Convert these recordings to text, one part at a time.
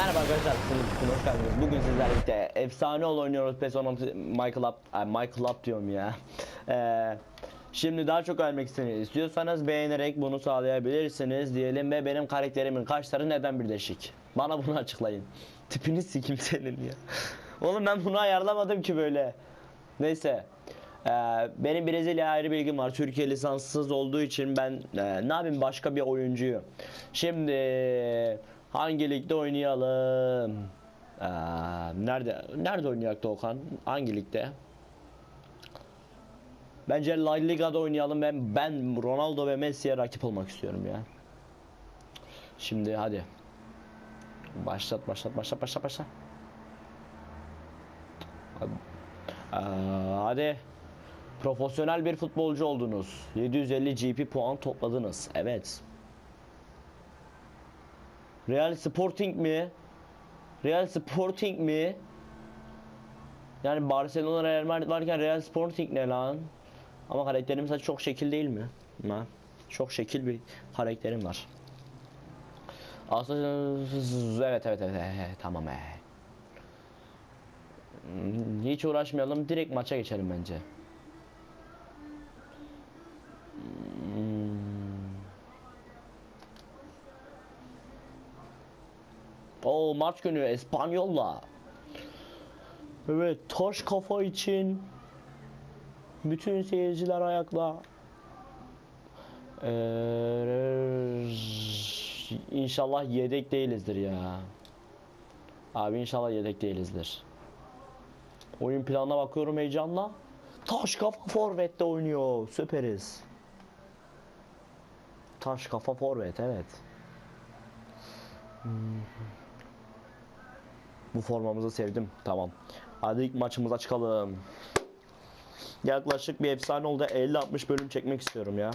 Merhaba arkadaşlar, kanalıma hoş geldiniz. Bugün sizlerle birlikte efsane ol oynuyoruz PES 16 Michael Up, Michael Up diyorum ya. Ee, şimdi daha çok ölmek istiyorsanız beğenerek bunu sağlayabilirsiniz diyelim ve benim karakterimin kaşları neden birleşik? Bana bunu açıklayın. Tipini sikim senin ya. Oğlum ben bunu ayarlamadım ki böyle. Neyse. Ee, benim Brezilya ayrı bilgim var. Türkiye lisanssız olduğu için ben e, ne yapayım başka bir oyuncuyu. Şimdi hangi ligde oynayalım? Ee, nerede nerede oynayacaktı Okan? Hangi ligde? Bence La Liga'da oynayalım. Ben ben Ronaldo ve Messi'ye rakip olmak istiyorum ya. Şimdi hadi. Başlat başlat başlat başlat başlat. Aa, hadi. Profesyonel bir futbolcu oldunuz. 750 GP puan topladınız. Evet. Real Sporting mi? Real Sporting mi? Yani Barcelona Real Madrid varken Real Sporting ne lan? Ama karakterim sadece çok şekil değil mi? Ha? Çok şekil bir karakterim var. Aslında evet evet evet, evet tamam he. Hiç uğraşmayalım direkt maça geçelim bence. O maç günü Espanyol'la. Evet taş kafa için bütün seyirciler ayakta. Ee, inşallah yedek değilizdir ya. Abi inşallah yedek değilizdir. Oyun planına bakıyorum heyecanla. Taş kafa forvette oynuyor. Süperiz. Taş kafa forvet evet. Hmm. Bu formamızı sevdim. Tamam. Hadi ilk maçımıza çıkalım. Yaklaşık bir efsane oldu. 50-60 bölüm çekmek istiyorum ya.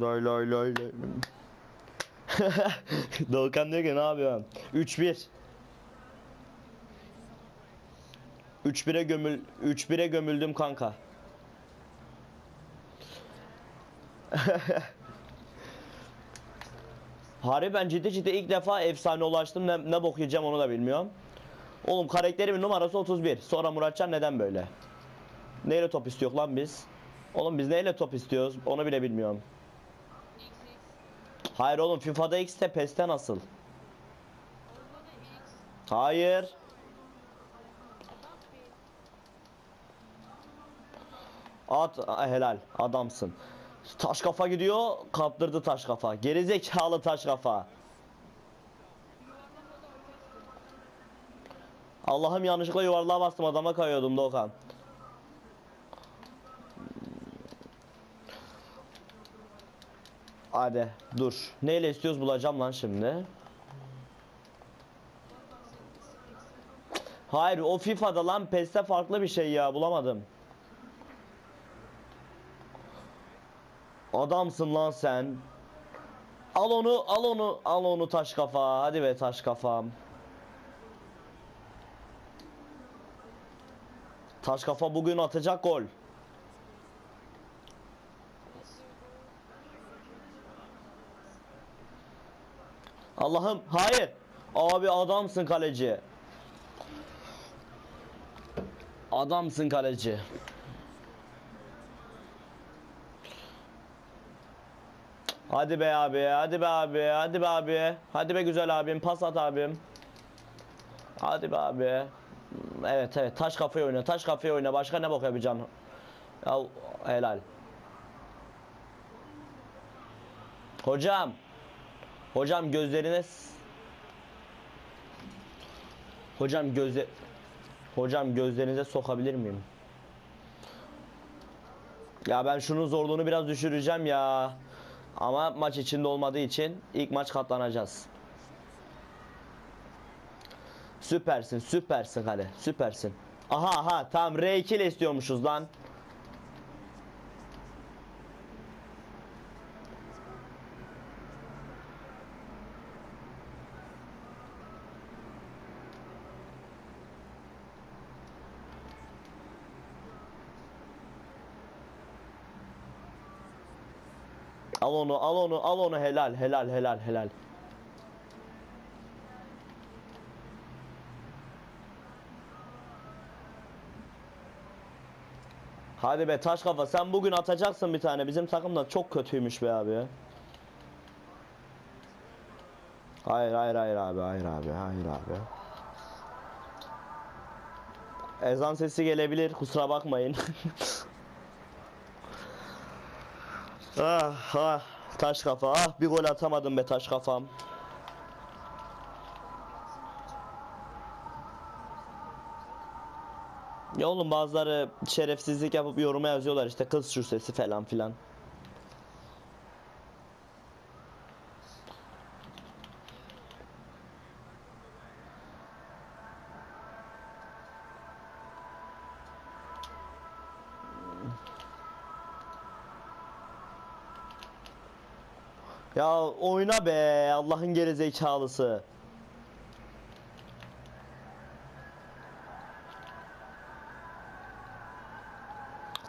Lay lay lay lay. Doğukan diyor ki ne yapıyorsun? 3-1. 3-1'e gömül 3-1'e gömüldüm kanka. Harbi ben ciddi ciddi ilk defa efsane ulaştım ne, ne bok onu da bilmiyorum. Oğlum karakterimin numarası 31. Sonra Muratcan neden böyle? Neyle top istiyor lan biz? Oğlum biz neyle top istiyoruz? Onu bile bilmiyorum. Hayır oğlum FIFA'da X de PES'te nasıl? Hayır. At helal adamsın. Taş kafa gidiyor kaptırdı taş kafa. Gerizekalı taş kafa. Allah'ım yanlışlıkla yuvarlığa bastım adama kayıyordum Doğukan. Hadi dur. Neyle istiyoruz bulacağım lan şimdi. Hayır o FIFA'da lan PES'te farklı bir şey ya bulamadım. Adamsın lan sen. Al onu, al onu, al onu taş kafa. Hadi be taş kafam. Taş kafa bugün atacak gol. Allah'ım hayır. Abi adamsın kaleci. Adamsın kaleci. Hadi be abi, hadi be abi, hadi be abi. Hadi be güzel abim, pas at abim. Hadi be abi. Evet evet taş kafayı oyna, taş kafayı oyna. Başka ne bok yapacaksın? Ya helal. Hocam. Hocam gözlerine s- Hocam gözle Hocam gözlerinize sokabilir miyim? Ya ben şunun zorluğunu biraz düşüreceğim ya. Ama maç içinde olmadığı için ilk maç katlanacağız. Süpersin, süpersin kale. Süpersin. Aha aha tamam R2 ile istiyormuşuz lan. Al onu al onu al onu helal helal helal helal. Hadi be taş kafa sen bugün atacaksın bir tane. Bizim takımdan çok kötüymüş be abi. Hayır hayır hayır abi hayır abi hayır abi. Ezan sesi gelebilir kusura bakmayın. ah ah taş kafa ah bir gol atamadım be taş kafam. Ya oğlum bazıları şerefsizlik yapıp yoruma yazıyorlar işte kız şu sesi falan filan. Ya oyna be Allah'ın geri zekalısı.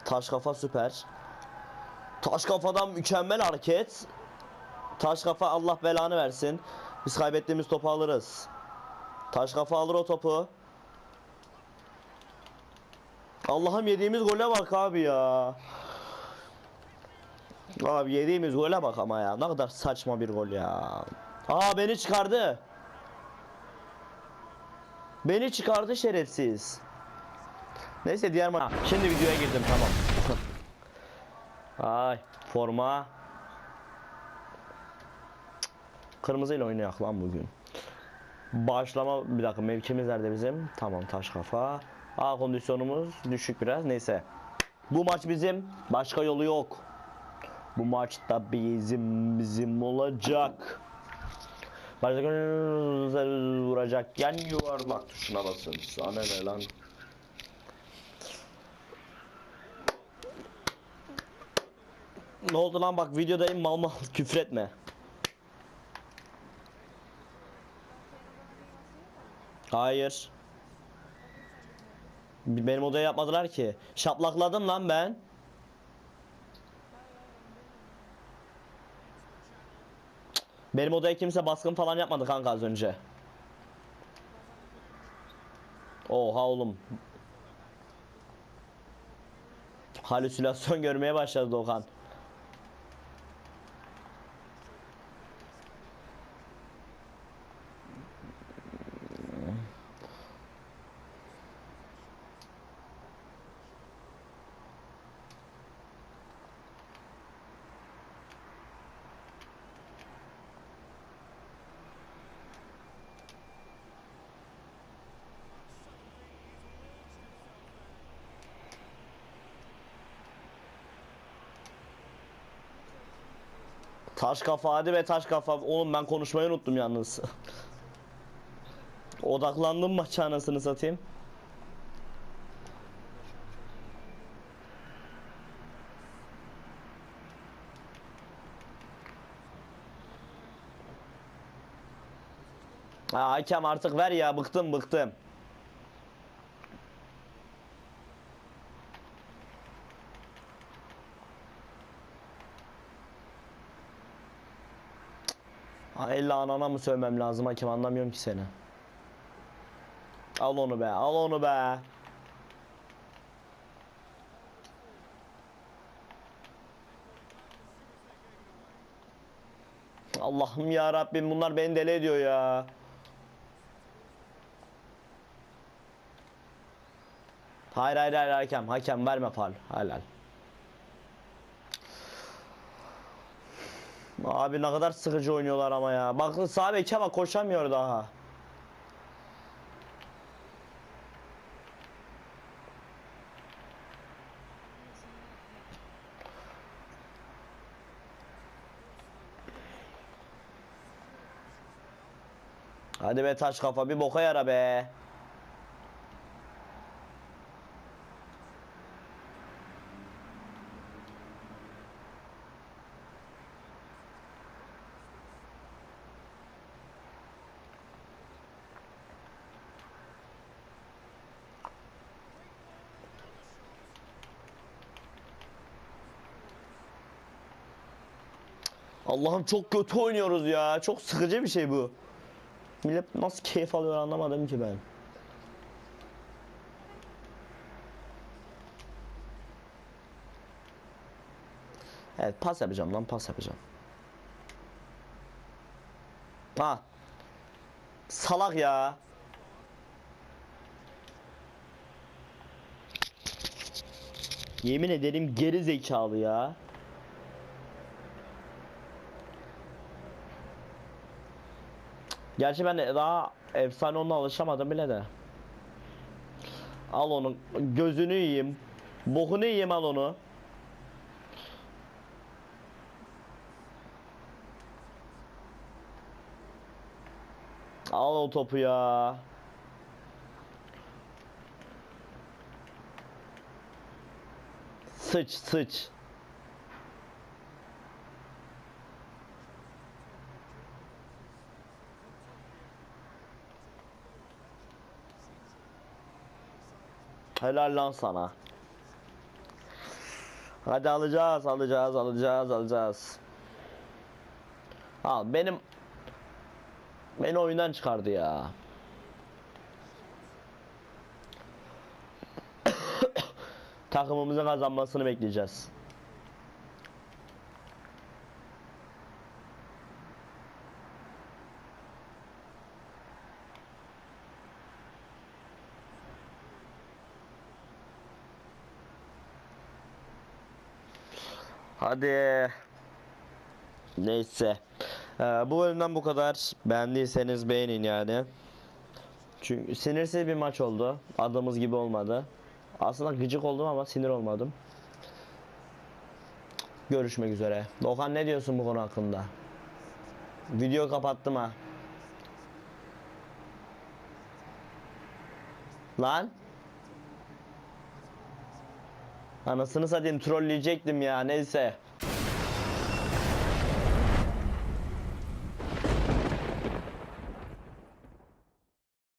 Taş kafa süper. Taş kafadan mükemmel hareket. Taş kafa Allah belanı versin. Biz kaybettiğimiz topu alırız. Taş kafa alır o topu. Allah'ım yediğimiz gole bak abi ya. Abi yediğimiz gole bak ama ya. Ne kadar saçma bir gol ya. Aa beni çıkardı. Beni çıkardı şerefsiz. Neyse diğer maç. Şimdi videoya girdim tamam. Ay forma. Kırmızıyla oynayak lan bugün. Başlama bir dakika mevkimiz nerede bizim? Tamam taş kafa. A kondisyonumuz düşük biraz neyse. Bu maç bizim. Başka yolu yok. Bu maçta bizim bizim olacak. Başka vuracak. Yan yuvarlak tuşuna basın. Sana ne lan? Ne oldu lan bak videodayım mal mal küfretme. Hayır. Benim odaya yapmadılar ki. Şaplakladım lan ben. Benim odaya kimse baskın falan yapmadı kanka az önce. Oha oğlum. Halüsinasyon görmeye başladı Doğan. Taş kafa hadi be taş kafa. Oğlum ben konuşmayı unuttum yalnız. Odaklandım maça anasını satayım. Ha hakem artık ver ya bıktım bıktım. Ha, illa anana mı sövmem lazım hakem anlamıyorum ki seni. Al onu be al onu be. Allah'ım ya Rabbim bunlar beni deli ediyor ya. Hayır hayır hayır hakem hakem verme fal helal. Abi ne kadar sıkıcı oynuyorlar ama ya. Bak sağ beke bak koşamıyor daha. Hadi be taş kafa bir boka yara be. Allah'ım çok kötü oynuyoruz ya. Çok sıkıcı bir şey bu. Millet nasıl keyif alıyor anlamadım ki ben. Evet pas yapacağım lan pas yapacağım. Ha. Salak ya. Yemin ederim geri zekalı ya. Gerçi ben daha efsane onunla alışamadım bile de. Al onu gözünü yiyeyim. Bokunu yiyeyim al onu. Al o topu ya. Sıç sıç. Helal lan sana. Hadi alacağız, alacağız, alacağız, alacağız. Al benim beni oyundan çıkardı ya. Takımımızın kazanmasını bekleyeceğiz. Hadi. Neyse. Ee, bu bölümden bu kadar. Beğendiyseniz beğenin yani. Çünkü sinirsiz bir maç oldu. Adımız gibi olmadı. Aslında gıcık oldum ama sinir olmadım. Görüşmek üzere. Dokan ne diyorsun bu konu hakkında? Video kapattım ha. Lan? Anasını satayım trolleyecektim ya neyse.